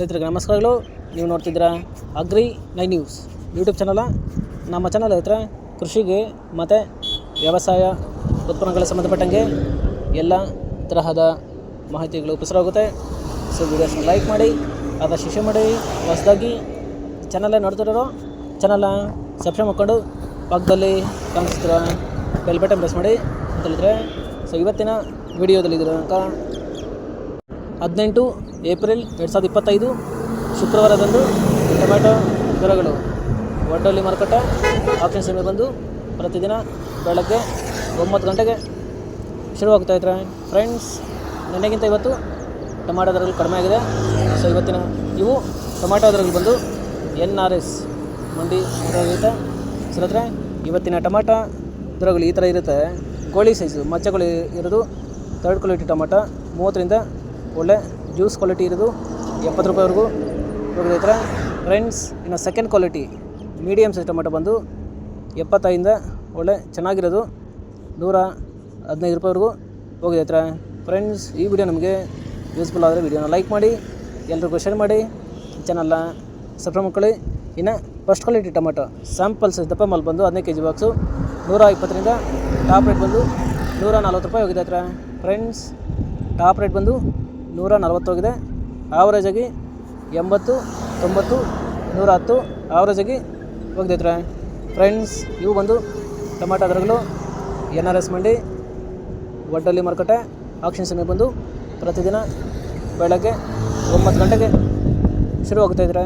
ರೈತರಿಗೆ ನಮಸ್ಕಾರಗಳು. ನೀವು ನೋಡ್ತಿದ್ದೀರಾ ಅಗ್ರಿ ನೈ ನ್ಯೂಸ್ ಯೂಟ್ಯೂಬ್ ಚಾನಲ. ನಮ್ಮ ಚಾನಲ್ ಹತ್ರ ಕೃಷಿಗೆ ಮತ್ತು ವ್ಯವಸಾಯ ಉತ್ಪನ್ನಗಳಿಗೆ ಸಂಬಂಧಪಟ್ಟಂಗೆ ಎಲ್ಲ ತರಹದ ಮಾಹಿತಿಗಳು ಉಪಸರಾಗುತ್ತೆ. ಸೊ ವಿಡಿಯೋಸ್ನ ಲೈಕ್ ಮಾಡಿ ಅದ ಶಿಷ್ಯ ಮಾಡಿ, ಹೊಸದಾಗಿ ಚಾನಲ್ಲೇ ನೋಡ್ತಿರೋರು, ಚಾನಲ್ನ ಸಬ್ಸ್ಕ್ರೈಬ್ ಮಾಡ್ಕೊಂಡು ಪಕ್ಕದಲ್ಲಿ ಕಾಣಿಸ್ತಿರೋ ಬೆಲ್ ಬಟನ್ ಪ್ರೆಸ್ ಮಾಡಿ ಅಂತ ಹೇಳಿದ್ರೆ, ಸೊ ಇವತ್ತಿನ ವಿಡಿಯೋದಲ್ಲಿ ದಿನಾಂಕ ಹದಿನೆಂಟು ಏಪ್ರಿಲ್ ಎರಡು ಸಾವಿರದ ಇಪ್ಪತ್ತೈದು, ಶುಕ್ರವಾರದಂದು ಟೊಮ್ಯಾಟೊ ದರಗಳು. ಒಡ್ಡಳ್ಳಿ ಮಾರುಕಟ್ಟೆ ಆಪ್ಷನ್ ಸಮಯ ಬಂದು ಪ್ರತಿದಿನ ಬೆಳಗ್ಗೆ ಒಂಬತ್ತು ಗಂಟೆಗೆ ಶುರುವಾಗ್ತಾ ಇದ್ರೆ. ಫ್ರೆಂಡ್ಸ್, ನಿನ್ನೆಗಿಂತ ಇವತ್ತು ಟೊಮ್ಯಾಟೊ ದರಗಳು ಕಡಿಮೆ ಆಗಿದೆ. ಸೊ ಇವತ್ತಿನ ಇವು ಟೊಮ್ಯಾಟೊ ದರಗಳು ಬಂದು ಎನ್ ಆರ್ ಎಸ್ ಮಂಡಿ ಇರುತ್ತೆ ಸರ್ ಹತ್ರ ಇವತ್ತಿನ ಟೊಮ್ಯಾಟೊ ದರಗಳು ಈ ಥರ ಇರುತ್ತೆ. ಗೋಳಿ ಸೈಜು ಮಚ್ಚಗಳು ಇರೋದು ತರ್ಡ್ ಕ್ವಾಲಿಟಿ ಟೊಮಾಟೊ ಮೂವತ್ತರಿಂದ ಒಳ್ಳೆ ಜ್ಯೂಸ್ ಕ್ವಾಲಿಟಿ ಇರೋದು ಎಪ್ಪತ್ತು ರೂಪಾಯಿವರೆಗೂ. ಹೋಗಿದ್ರೆ ಫ್ರೆಂಡ್ಸ್, ಇನ್ನು second quality medium size tomato ಬಂದು ಎಪ್ಪತ್ತೈದಿಂದ ಒಳ್ಳೆ ಚೆನ್ನಾಗಿರೋದು. ನೂರ ಹದಿನೈದು ರೂಪಾಯಿವರೆಗೂ ಹೋಗಿದೆ ಹತ್ರ ಫ್ರೆಂಡ್ಸ್, ಈ ವಿಡಿಯೋ ನಮಗೆ ಯೂಸ್ಫುಲ್ ಆದರೆ ವಿಡಿಯೋನ ಲೈಕ್ ಮಾಡಿ, ಎಲ್ರಿಗೂ ಶೇರ್ ಮಾಡಿ ಚಾನಲ್ನ ಸಬ್ಸ್ಕ್ರೈಬ್ ಮಾಡ್ಕೊಳ್ಳಿ. ಇನ್ನು ಫಸ್ಟ್ ಕ್ವಾಲಿಟಿ ಟೊಮೆಟೊ ಸ್ಯಾಂಪಲ್ಸ್ ದಪ್ಪ ಮಲ್ ಬಂದು ಹದಿನೈದು ಕೆ ಜಿ ಬಾಕ್ಸು ನೂರ ಇಪ್ಪತ್ತರಿಂದ ಟಾಪ್ ರೇಟ್ ಬಂದು ನೂರ ನಲ್ವತ್ತು ರೂಪಾಯಿ ಹೋಗಿದೆ ಹತ್ರ ಫ್ರೆಂಡ್ಸ್ ಟಾಪ್ ರೇಟ್ ಬಂದು ನೂರ ನಲವತ್ತೋಗಿದೆ ಆವ್ರೇಜಾಗಿ ಎಂಬತ್ತು, ತೊಂಬತ್ತು, ನೂರ ಹತ್ತು ಆಗಿ ಹೋಗಿದೆ ಹತ್ರ ಫ್ರೆಂಡ್ಸ್ ಇವು ಬಂದು ಟೊಮಾಟೊ ದರಗಳು ಎನ್ ಆರ್ ಎಸ್ ಮಂಡಿ ಒಡ್ಡಲ್ಲಿ ಮಾರುಕಟ್ಟೆ ಆಕ್ಷನ್ ಸಮಯ ಬಂದು ಪ್ರತಿದಿನ ಬೆಳಗ್ಗೆ ಒಂಬತ್ತು ಗಂಟೆಗೆ ಶುರು ಇದ್ದಾರೆ